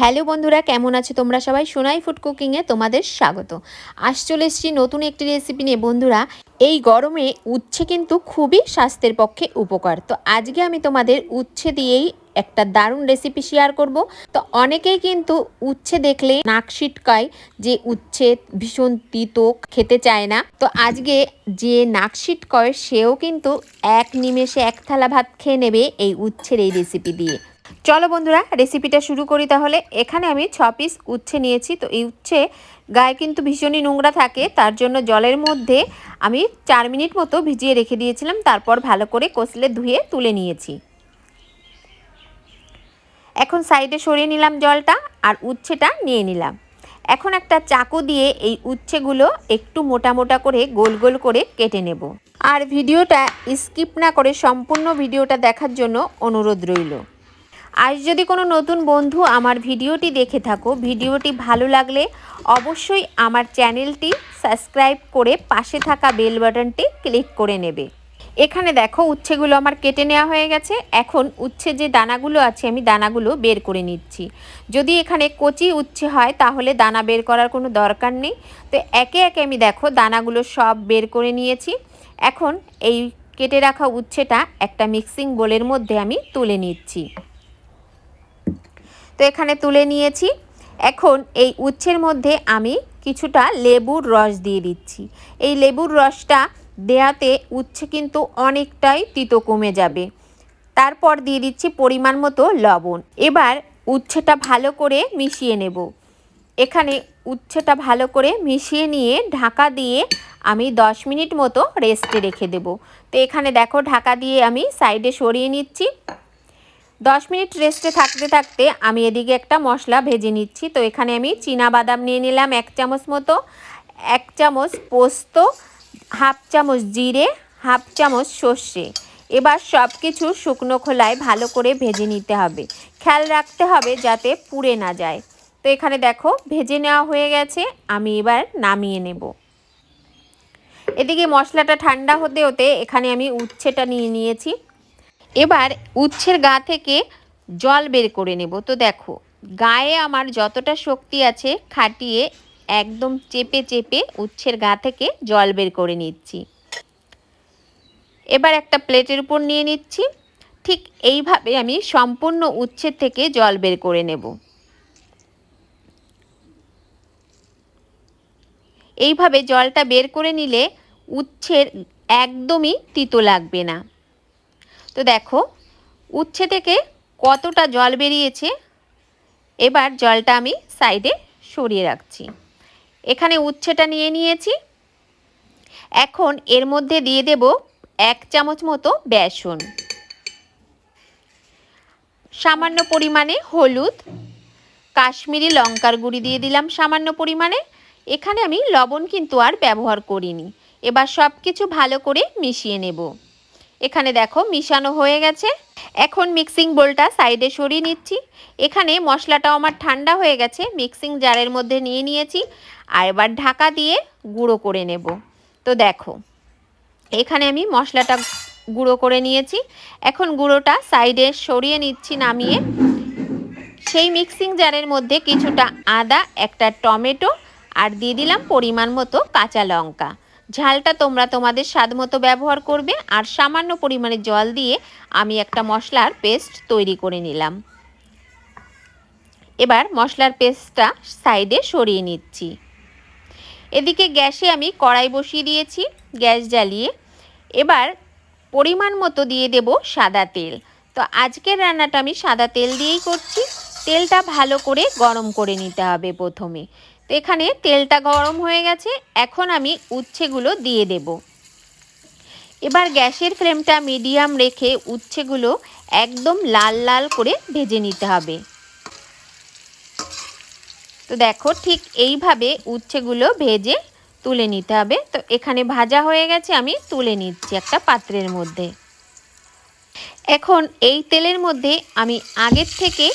Hello বন্ধুরা, কেমন আছো তোমরা সবাই? সোনাই ফুড কুকিংয়ে তোমাদের স্বাগত। আজ চলে এসেছি নতুন একটি রেসিপি নিয়ে। বন্ধুরা, এই গরমে উচ্ছে কিন্তু খুবই স্বাস্থ্যের পক্ষে উপকার। তো আজকে আমি তোমাদের উচ্ছে দিয়েই একটা দারুণ রেসিপি শেয়ার করব। তো অনেকেই কিন্তু উচ্ছে দেখলে নাক ছিটকায় যে উচ্ছে ভীষণ তিতো, খেতে চায় না। তো আজকে যে নাক ছিটকয় সেও কিন্তু এক নিমেষে এক থালা ভাত খেয়ে নেবে এই উচ্ছের এই রেসিপি দিয়ে। চলো বন্ধুরা রেসিপিটা শুরু করি তাহলে। এখানে আমি ছ পিস উচ্ছে নিয়েছি। তো এই উচ্ছে গায়ে কিন্তু ভীষণই নোংরা থাকে। তার জন্য জলের মধ্যে আমি চার মিনিট মতো ভিজিয়ে রেখে দিয়েছিলাম। তারপর ভালো করে কষলে ধুয়ে তুলে নিয়েছি। এখন সাইডে সরিয়ে নিলাম জলটা আর উচ্ছেটা নিয়ে নিলাম। এখন একটা চাকু দিয়ে এই উচ্ছেগুলো একটু মোটা মোটা করে গোল গোল করে কেটে নেব। আর ভিডিওটা স্কিপ না করে সম্পূর্ণ ভিডিওটা দেখার জন্য অনুরোধ রইল। আজ যদি কোনো নতুন বন্ধু আমার ভিডিওটি দেখে থাকো, ভিডিওটি ভালো লাগলে অবশ্যই আমার চ্যানেলটি সাবস্ক্রাইব করে পাশে থাকা বেল বাটনটি ক্লিক করে নেবে। এখানে দেখো উচ্ছেগুলো আমার কেটে নেওয়া হয়ে গেছে। এখন উচ্ছে যে দানাগুলো আছে, আমি দানাগুলো বের করে নিচ্ছি। যদি এখানে কচি উচ্ছে হয়, তাহলে দানা বের করার কোনো দরকার নেই। তো একে একে আমি দেখো দানাগুলো সব বের করে নিয়েছি। এখন এই কেটে রাখা উচ্ছেটা একটা মিক্সিং বোলের মধ্যে আমি তুলে নিচ্ছি। তো এখানে তুলে নিয়েছি। এখন এই উচ্ছের মধ্যে আমি কিছুটা লেবুর রস দিয়ে দিচ্ছি। এই লেবুর রসটা দেয়াতে উচ্ছে কিন্তু অনেকটাই তিতো কমে যাবে। তারপর দিয়ে দিচ্ছি পরিমাণ মতো লবণ। এবার উচ্ছেটা ভালো করে মিশিয়ে নেব। এখানে উচ্ছেটা ভালো করে মিশিয়ে নিয়ে ঢাকা দিয়ে আমি 10 মিনিট মতো রেস্টে রেখে দেব। তো এখানে দেখো ঢাকা দিয়ে আমি সাইডে সরিয়ে নিচ্ছি। দশ মিনিট রেস্টে থাকতে থাকতে আমি এদিকে একটা মশলা ভেজে নিচ্ছি। তো এখানে আমি চীনা বাদাম নিয়ে নিলাম এক চামচ মতো, এক চামচ পোস্ত, হাফ চামচ জিরে, হাফ চামচ সর্ষে। এবার সব কিছু শুকনো খোলায় ভালো করে ভেজে নিতে হবে। খেয়াল রাখতে হবে যাতে পুড়ে না যায়। তো এখানে দেখো, ভেজে নেওয়া হয়ে গেছে, আমি এবার নামিয়ে নেব। এদিকে মশলাটা ঠান্ডা হতে হতে এখানে আমি উচ্ছেটা নিয়ে নিয়েছি। এবার উচ্ছের গা থেকে জল বের করে নেব। তো দেখো, গায়ে আমার যতটা শক্তি আছে খাটিয়ে একদম চেপে চেপে উচ্ছের গা থেকে জল বের করে নিচ্ছি। এবার একটা প্লেটের উপর নিয়ে নিচ্ছি। ঠিক এইভাবে আমি সম্পূর্ণ উচ্ছের থেকে জল বের করে নেব। এইভাবে জলটা বের করে নিলে উচ্ছের একদমই তিতো লাগবে না। তো দেখো, উচ্ছে থেকে কতটা জল বেরিয়েছে? এবার জলটা আমি সাইডে সরিয়ে রাখছি। এখানে উচ্ছেটা নিয়ে নিয়েছি। এখন এর মধ্যে দিয়ে দেব এক চামচ মতো বেসন। সামান্য পরিমাণে হলুদ, কাশ্মীরি লঙ্কার গুঁড়ি দিয়ে দিলাম সামান্য পরিমাণে। এখানে আমি লবণ কিন্তু আর ব্যবহার করিনি। এবার সব কিছু ভালো করে মিশিয়ে নেব। এখানে দেখো মিশানো হয়ে গেছে। এখন মিক্সিং বোলটা সাইডে সরিয়ে নিচ্ছি। এখানে মশলাটাও আমার ঠান্ডা হয়ে গেছে মিক্সিং জারের মধ্যে নিয়ে নিয়েছি। আর এবার ঢাকা দিয়ে গুঁড়ো করে নেব। তো দেখো, এখানে আমি মশলাটা গুঁড়ো করে নিয়েছি। এখন গুঁড়োটা সাইডে সরিয়ে নিচ্ছি নামিয়ে। সেই মিক্সিং জারের মধ্যে কিছুটা আদা, একটা টমেটো, আর দিয়ে দিলাম পরিমাণ মতো কাঁচা লঙ্কা। ঝালটা তোমরা তোমাদের স্বাদ মতো ব্যবহার করবে আর সামান্য পরিমাণে জল দিয়ে আমি একটা মশলার পেস্ট তৈরি করে নিলাম। এবার মশলার পেস্টটা সাইডে সরিয়ে নিচ্ছি। এদিকে গ্যাসে আমি কড়াই বসিয়ে দিয়েছি, গ্যাস জ্বালিয়ে। এবার পরিমাণ মতো দিয়ে দেব সাদা তেল। তো আজকের রান্নাটা আমি সাদা তেল দিয়েই করছি। তেলটা ভালো করে গরম করে নিতে হবে প্রথমে। তো এখানে তেলটা গরম হয়ে গেছে, এখন আমি উচ্ছেগুলো দিয়ে দেব। এবার গ্যাসের ফ্লেমটা মিডিয়াম রেখে উচ্ছেগুলো একদম লাল লাল করে ভেজে নিতে হবে। তো দেখো ঠিক এইভাবে উচ্ছেগুলো ভেজে তুলে নিতে হবে। তো এখানে ভাজা হয়ে গেছে, আমি তুলে নিচ্ছি একটা পাত্রের মধ্যে। এখন এই তেলের মধ্যে আমি আগের থেকে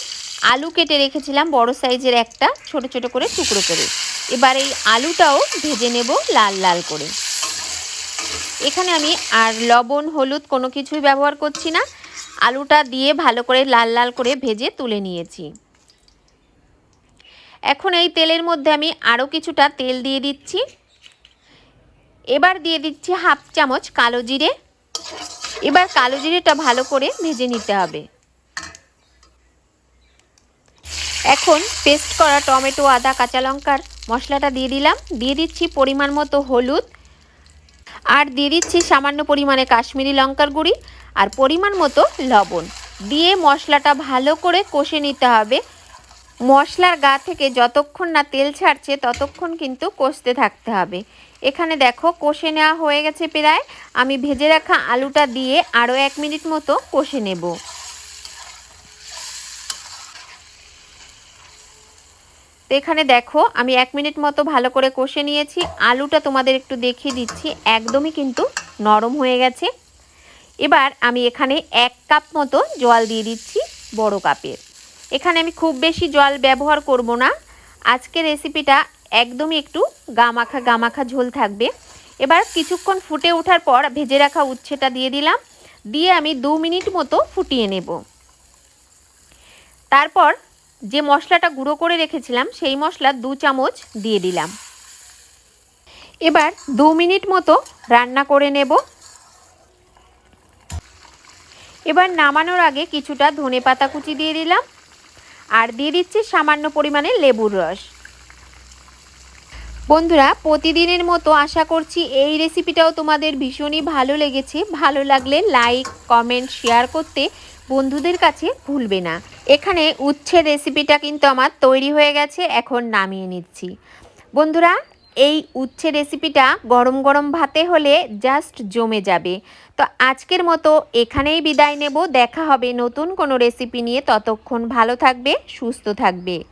আলু কেটে রেখেছিলাম, বড় সাইজের একটা, ছোট ছোট করে টুকরো করে। এবার এই আলুটাও ভেজে নেব লাল লাল করে। এখানে আমি আর লবণ, হলুদ কোনো কিছুই ব্যবহার করছি না। আলুটা দিয়ে ভালো করে লাল লাল করে ভেজে তুলে নিয়েছি। এখন এই তেলের মধ্যে আমি আরও কিছুটা তেল দিয়ে দিচ্ছি। এবার দিয়ে দিচ্ছি হাফ চামচ কালো জিরে। এবার কালো জিরেটা ভালো করে ভেজে নিতে হবে। এখন পেস্ট করা টমেটো, আদা, কাঁচা লঙ্কার মশলাটা দিয়ে দিলাম। দিয়ে দিচ্ছি পরিমাণ মতো হলুদ। আর দিয়ে দিচ্ছি সামান্য পরিমাণে কাশ্মীরি লঙ্কার গুঁড়ি আর পরিমাণ মতো লবণ। দিয়ে মশলাটা ভালো করে কষে নিতে হবে। মশলার গা থেকে যতক্ষণ না তেল ছাড়ছে, ততক্ষণ কিন্তু কষতে থাকতে হবে। এখানে দেখো কষে নেওয়া হয়ে গেছে প্রায়। আমি ভেজে রাখা আলুটা দিয়ে আরও এক মিনিট মতো কষে নেব। তো এখানে দেখো, আমি এক মিনিট মতো ভালো করে কষে নিয়েছি। আলুটা তোমাদের একটু দেখিয়ে দিচ্ছি, একদমই কিন্তু নরম হয়ে গেছে। এবার আমি এখানে এক কাপ মতো জল দিয়ে দিচ্ছি বড় কাপের। এখানে আমি খুব বেশি জল ব্যবহার করব না। আজকের রেসিপিটা একদমই একটু গামাখা গামাখা ঝোল থাকবে। এবার কিছুক্ষণ ফুটে ওঠার পর ভেজে রাখা উচ্ছেটা দিয়ে দিলাম। দিয়ে আমি দু মিনিট মতো ফুটিয়ে নেব। তারপর যে মশলাটা গুঁড়ো করে রেখেছিলাম, সেই মশলা দু চামচ দিয়ে দিলাম। এবার দু মিনিট মতো রান্না করে নেব। এবার নামানোর আগে কিছুটা ধনে পাতা কুচি দিয়ে দিলাম, আর দিয়ে দিচ্ছি সামান্য পরিমাণে লেবুর রস। বন্ধুরা, প্রতিদিনের মতো আশা করছি এই রেসিপিটাও তোমাদের ভীষণই ভালো লেগেছে। ভালো লাগলে লাইক কমেন্ট শেয়ার করতে বন্ধুদের কাছে ভুলবে না। এখানে উচ্ছে রেসিপিটা কিন্তু আমার তৈরি হয়ে গেছে, এখন নামিয়ে নিচ্ছি। বন্ধুরা, এই উচ্ছে রেসিপিটা গরম গরম ভাতে হলে জাস্ট জমে যাবে। তো আজকের মতো এখানেই বিদায় নেব, দেখা হবে নতুন কোনো রেসিপি নিয়ে। ততক্ষণ ভালো থাকবে, সুস্থ থাকবে।